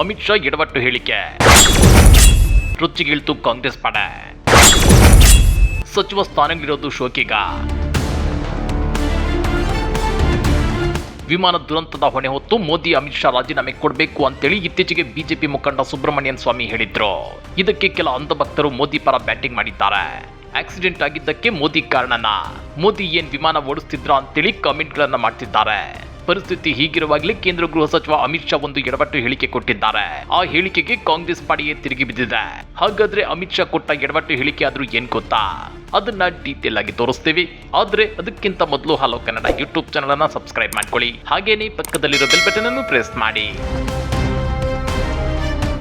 ಅಮಿತ್ ಶಾ ಎಡವಟ್ಟು ಹೇಳಿಕೆ. ರುಚಿಗಿಳ್ತು ಕಾಂಗ್ರೆಸ್ ಪಡೆ. ಸಚಿವ ಸ್ಥಾನಗಳಿರೋದು ಶೋಕಿಗ. ವಿಮಾನ ದುರಂತದ ಹೊಣೆ ಹೊತ್ತು ಮೋದಿ, ಅಮಿತ್ ಶಾ ರಾಜೀನಾಮೆ ಕೊಡಬೇಕು ಅಂತೇಳಿ ಇತ್ತೀಚೆಗೆ ಬಿಜೆಪಿ ಮುಖಂಡ ಸುಬ್ರಹ್ಮಣ್ಯನ್ ಸ್ವಾಮಿ ಹೇಳಿದ್ರು. ಇದಕ್ಕೆ ಕೆಲ ಅಂಧಭಕ್ತರು ಮೋದಿ ಪರ ಬ್ಯಾಟಿಂಗ್ ಮಾಡಿದ್ದಾರೆ. ಆಕ್ಸಿಡೆಂಟ್ ಆಗಿದ್ದಕ್ಕೆ ಮೋದಿ ಕಾರಣನ. ಮೋದಿ ಏನ್ ವಿಮಾನ ಓಡಿಸ್ತಿದ್ರ ಅಂತೇಳಿ ಕಾಮೆಂಟ್ಗಳನ್ನ ಮಾಡ್ತಿದ್ದಾರೆ. ಪರಿಸ್ಥಿತಿ ಹೀಗಿರುವಾಗಲೇ ಕೇಂದ್ರ ಗೃಹ ಸಚಿವ ಅಮಿತ್ ಶಾ ಒಂದು ಎಡವಟ್ಟು ಹೇಳಿಕೆ ಕೊಟ್ಟಿದ್ದಾರೆ. ಆ ಹೇಳಿಕೆಗೆ ಕಾಂಗ್ರೆಸ್ ಪಾಡಿಯೇ ತಿರುಗಿ ಬಿದ್ದಿದೆ. ಹಾಗಾದ್ರೆ ಅಮಿತ್ ಶಾ ಕೊಟ್ಟ ಎಡವಟ್ಟು ಹೇಳಿಕೆ ಆದ್ರೂ ಏನ್ ಗೊತ್ತಾ? ಅದನ್ನ ಡೀಟೇಲ್ ಆಗಿ ತೋರಿಸ್ತೀವಿ. ಆದ್ರೆ ಅದಕ್ಕಿಂತ ಮೊದಲು ಹಲೋ ಕನ್ನಡ ಯೂಟ್ಯೂಬ್ ಚಾನಲ್ ಅನ್ನ ಸಬ್ಸ್ಕ್ರೈಬ್ ಮಾಡ್ಕೊಳ್ಳಿ. ಹಾಗೇನೆ ಪಕ್ಕದಲ್ಲಿರೋ ಬೆಲ್ ಬಟನ್ ಅನ್ನು ಪ್ರೆಸ್ ಮಾಡಿ.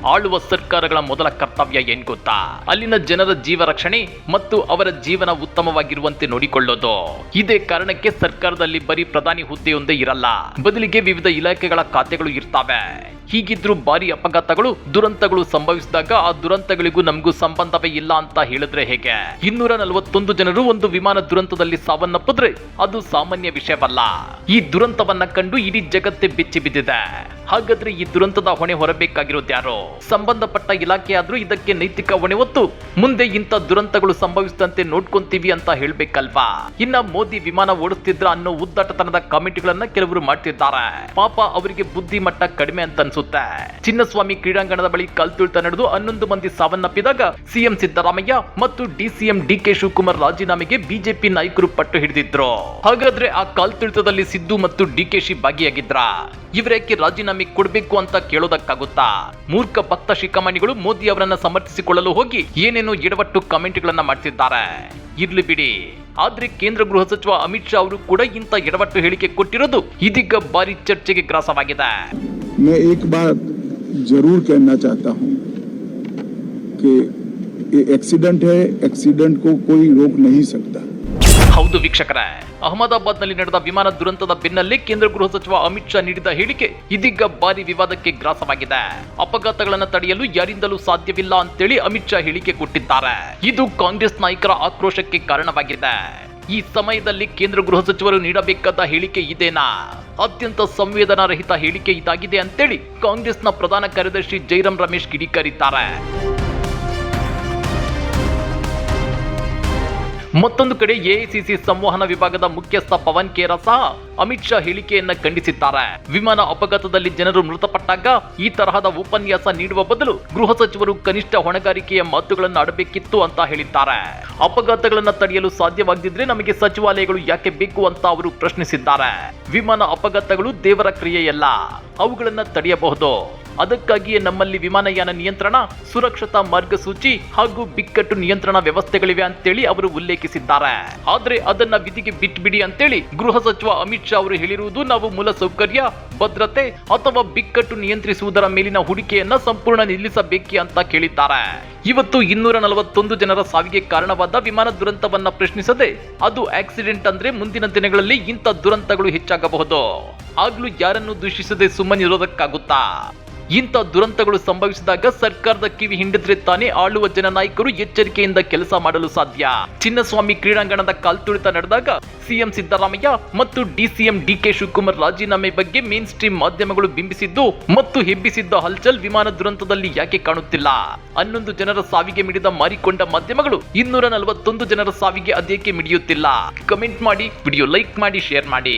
ಆಳುವ ಸರ್ಕಾರಗಳ ಮೊದಲ ಕರ್ತವ್ಯ ಏನ್ ಗೊತ್ತಾ? ಅಲ್ಲಿನ ಜನರ ಜೀವ ರಕ್ಷಣೆ ಮತ್ತು ಅವರ ಜೀವನ ಉತ್ತಮವಾಗಿರುವಂತೆ ನೋಡಿಕೊಳ್ಳೋದು. ಇದೇ ಕಾರಣಕ್ಕೆ ಸರ್ಕಾರದಲ್ಲಿ ಬರೀ ಪ್ರಧಾನಿ ಹುದ್ದೆಯೊಂದೇ ಇರಲ್ಲ, ಬದಲಿಗೆ ವಿವಿಧ ಇಲಾಖೆಗಳ ಖಾತೆಗಳು ಇರ್ತಾವೆ. ಹೀಗಿದ್ರೂ ಭಾರಿ ಅಪಘಾತಗಳು, ದುರಂತಗಳು ಸಂಭವಿಸಿದಾಗ ಆ ದುರಂತಗಳಿಗೂ ನಮಗೂ ಸಂಬಂಧವೇ ಇಲ್ಲ ಅಂತ ಹೇಳಿದ್ರೆ ಹೇಗೆ? ಇನ್ನೂರ ನಲವತ್ತೊಂದು ಜನರು ಒಂದು ವಿಮಾನ ದುರಂತದಲ್ಲಿ ಸಾವನ್ನಪ್ಪಿದ್ರೆ ಅದು ಸಾಮಾನ್ಯ ವಿಷಯವಲ್ಲ. ಈ ದುರಂತವನ್ನ ಕಂಡು ಇಡೀ ಜಗತ್ತೇ ಬೆಚ್ಚಿ ಬಿದ್ದಿದೆ. ಹಾಗಾದ್ರೆ ಈ ದುರಂತದ ಹೊಣೆ ಹೊರಬೇಕಾಗಿರೋದು ಯಾರು? ಸಂಬಂಧಪಟ್ಟ ಇಲಾಖೆ ಇದಕ್ಕೆ ನೈತಿಕ ಹೊಣೆ ಹೊತ್ತು ಮುಂದೆ ಇಂಥ ದುರಂತಗಳು ಸಂಭವಿಸಿದಂತೆ ನೋಡ್ಕೊಂತೀವಿ ಅಂತ ಹೇಳ್ಬೇಕಲ್ವಾ? ಇನ್ನ ಮೋದಿ ವಿಮಾನ ಓಡಿಸ್ತಿದ್ರ ಅನ್ನೋ ಉದ್ದಟತನದ ಕಾಮೆಂಟ್ಗಳನ್ನ ಕೆಲವರು ಮಾಡ್ತಿದ್ದಾರೆ. ಪಾಪ ಅವರಿಗೆ ಬುದ್ಧಿ ಮಟ್ಟ ಕಡಿಮೆ ಅಂತ ಅನ್ಸುತ್ತೆ ಚಿನ್ನಸ್ವಾಮಿ ಕ್ರೀಡಾಂಗಣದ ಬಳಿ ಕಲ್ತುಳಿತ ನಡೆದು ಹನ್ನೊಂದು ಮಂದಿ ಸಾವನ್ನಪ್ಪಿದಾಗ ಸಿಎಂ ಸಿದ್ದರಾಮಯ್ಯ ಮತ್ತು ಡಿಸಿಎಂ ಡಿಕೆ ಶಿವಕುಮಾರ್ ರಾಜೀನಾಮೆಗೆ ಬಿಜೆಪಿ ನಾಯಕರು ಪಟ್ಟು ಹಿಡಿದಿದ್ರು. ಹಾಗಾದ್ರೆ ಆ ಕಾಲ್ತುಳಿತದಲ್ಲಿ ಸಿದ್ದು ಮತ್ತು ಡಿಕೆಶಿ ಭಾಗಿಯಾಗಿದ್ರ? ಇವರೇಕೆ ರಾಜೀನಾಮೆ ಕೊಡಬೇಕು ಅಂತ ಕೇಳೋದಕ್ಕಾಗುತ್ತಾ? ಮೂರ್ಖ ಭಕ್ತ ಶಿಖಾಮಣಿಗಳು ಮೋದಿ ಅವರನ್ನ ಸಮರ್ಥಿಸಿಕೊಳ್ಳಲು ಹೋಗಿ ಏನೇನೋ ಎಡವಟ್ಟು ಕಾಮೆಂಟ್ಗಳನ್ನ ಮಾಡ್ತಿದ್ದಾರೆ ಇರ್ಲಿ ಬಿಡಿ ಆದ್ರೆ ಕೇಂದ್ರ ಗೃಹ ಸಚಿವ ಅಮಿತ್ ಶಾ ಅವರು ಕೂಡ ಇಂಥ ಎಡವಟ್ಟು ಹೇಳಿಕೆ ಕೊಟ್ಟಿರೋದು ಇದೀಗ ಭಾರಿ ಚರ್ಚೆಗೆ ಗ್ರಾಸವಾಗಿದೆ मैं एक बात जरूर कहना चाहता हूं कि ये एक्सीडेंट है एक्सीडेंट को कोई रोक नहीं सकता ಹೌದು ವೀಕ್ಷಕರೇ. ಅಹಮದಾಬಾದ್ನಲ್ಲಿ ನಡೆದ ವಿಮಾನ ದುರಂತದ ಬೆನ್ನಲ್ಲೇ ಕೇಂದ್ರ ಗೃಹ ಸಚಿವ ಅಮಿತ್ ಶಾ ನೀಡಿದ ಹೇಳಿಕೆ ಇದೀಗ ಭಾರಿ ವಿವಾದಕ್ಕೆ ಗ್ರಾಸವಾಗಿದೆ. ಅಪಘಾತಗಳನ್ನು ತಡೆಯಲು ಯಾರಿಂದಲೂ ಸಾಧ್ಯವಿಲ್ಲ ಅಂತೇಳಿ ಅಮಿತ್ ಶಾ ಹೇಳಿಕೆ ಕೊಟ್ಟಿದ್ದಾರೆ. ಇದು ಕಾಂಗ್ರೆಸ್ ನಾಯಕರ ಆಕ್ರೋಶಕ್ಕೆ ಕಾರಣವಾಗಿದೆ. ಈ ಸಮಯದಲ್ಲಿ ಕೇಂದ್ರ ಗೃಹ ಸಚಿವರು ನೀಡಬೇಕಾದ ಹೇಳಿಕೆ ಇದೇನಾ? ಅತ್ಯಂತ ಸಂವೇದನಾ ರಹಿತ ಹೇಳಿಕೆ ಇದಾಗಿದೆ ಅಂತೇಳಿ ಕಾಂಗ್ರೆಸ್ನ ಪ್ರಧಾನ ಕಾರ್ಯದರ್ಶಿ ಜೈರಾಮ್ ರಮೇಶ್ ಕಿಡಿಕಾರಿದ್ದಾರೆ. ಮತ್ತೊಂದು ಕಡೆ ಎಐಸಿಸಿ ಸಂವಹನ ವಿಭಾಗದ ಮುಖ್ಯಸ್ಥ ಪವನ್ ಕೇರ ಸಹ ಅಮಿತ್ ಶಾ ಹೇಳಿಕೆಯನ್ನ ಖಂಡಿಸಿದ್ದಾರೆ. ವಿಮಾನ ಅಪಘಾತದಲ್ಲಿ ಜನರು ಮೃತಪಟ್ಟಾಗ ಈ ತರಹದ ಉಪನ್ಯಾಸ ನೀಡುವ ಬದಲು ಗೃಹ ಸಚಿವರು ಕನಿಷ್ಠ ಹೊಣೆಗಾರಿಕೆಯ ಮಾತುಗಳನ್ನು ಆಡಬೇಕಿತ್ತು ಅಂತ ಹೇಳಿದ್ದಾರೆ. ಅಪಘಾತಗಳನ್ನು ತಡೆಯಲು ಸಾಧ್ಯವಾಗದಿದ್ರೆ ನಮಗೆ ಸಚಿವಾಲಯಗಳು ಯಾಕೆ ಬೇಕು ಅಂತ ಅವರು ಪ್ರಶ್ನಿಸಿದ್ದಾರೆ. ವಿಮಾನ ಅಪಘಾತಗಳು ದೇವರ ಕ್ರಿಯೆಯಲ್ಲ, ಅವುಗಳನ್ನು ತಡೆಯಬಹುದು. ಅದಕ್ಕಾಗಿಯೇ ನಮ್ಮಲ್ಲಿ ವಿಮಾನಯಾನ ನಿಯಂತ್ರಣ, ಸುರಕ್ಷತಾ ಮಾರ್ಗಸೂಚಿ ಹಾಗೂ ಬಿಕ್ಕಟ್ಟು ನಿಯಂತ್ರಣ ವ್ಯವಸ್ಥೆಗಳಿವೆ ಅಂತೇಳಿ ಅವರು ಉಲ್ಲೇಖಿಸಿದ್ದಾರೆ. ಆದ್ರೆ ಅದನ್ನ ವಿಧಿಗೆ ಬಿಟ್ಬಿಡಿ ಅಂತೇಳಿ ಗೃಹ ಸಚಿವ ಅಮಿತ್ ಶಾ ಅವರು ಹೇಳಿರುವುದು ನಾವು ಮೂಲ ಸೌಕರ್ಯ ಭದ್ರತೆ ಅಥವಾ ಬಿಕ್ಕಟ್ಟು ನಿಯಂತ್ರಿಸುವುದರ ಮೇಲಿನ ಹೂಡಿಕೆಯನ್ನ ಸಂಪೂರ್ಣ ನಿಲ್ಲಿಸಬೇಕಿ ಅಂತ ಕೇಳಿದ್ದಾರೆ. ಇವತ್ತು ಇನ್ನೂರ ನಲವತ್ತೊಂದು ಜನರ ಸಾವಿಗೆ ಕಾರಣವಾದ ವಿಮಾನ ದುರಂತವನ್ನ ಪ್ರಶ್ನಿಸದೆ ಅದು ಆಕ್ಸಿಡೆಂಟ್ ಅಂದ್ರೆ ಮುಂದಿನ ದಿನಗಳಲ್ಲಿ ಇಂಥ ದುರಂತಗಳು ಹೆಚ್ಚಾಗಬಹುದು. ಆಗ್ಲೂ ಯಾರನ್ನು ದೂಷಿಸದೆ ಸುಮ್ಮನಿರೋದಕ್ಕಾಗುತ್ತಾ? ಇಂಥ ದುರಂತಗಳು ಸಂಭವಿಸಿದಾಗ ಸರ್ಕಾರದ ಕಿವಿ ಹಿಂಡಿದ್ರೆ ತಾನೇ ಆಳುವ ಜನನಾಯಕರು ಎಚ್ಚರಿಕೆಯಿಂದ ಕೆಲಸ ಮಾಡಲು ಸಾಧ್ಯ. ಚಿನ್ನಸ್ವಾಮಿ ಕ್ರೀಡಾಂಗಣದ ಕಾಲ್ತುಳಿತ ನಡೆದಾಗ ಸಿಎಂ ಸಿದ್ದರಾಮಯ್ಯ ಮತ್ತು ಡಿಸಿಎಂ ಡಿಕೆ ಶಿವಕುಮಾರ್ ರಾಜೀನಾಮೆ ಬಗ್ಗೆ ಮೇನ್ ಸ್ಟ್ರೀಮ್ ಮಾಧ್ಯಮಗಳು ಬಿಂಬಿಸಿದ್ದು ಮತ್ತು ಹೆಬ್ಬಿಸಿದ್ದ ಹಲ್ಚಲ್ ವಿಮಾನ ದುರಂತದಲ್ಲಿ ಯಾಕೆ ಕಾಣುತ್ತಿಲ್ಲ? ಹನ್ನೊಂದು ಜನರ ಸಾವಿಗೆ ಮಿಡಿದ ಮಾರಿಕೊಂಡ ಮಾಧ್ಯಮಗಳು ಇನ್ನೂರ ನಲವತ್ತೊಂದು ಜನರ ಸಾವಿಗೆ ಅದೇಕೆ ಮಿಡಿಯುತ್ತಿಲ್ಲ? ಕಮೆಂಟ್ ಮಾಡಿ, ವಿಡಿಯೋ ಲೈಕ್ ಮಾಡಿ, ಶೇರ್ ಮಾಡಿ.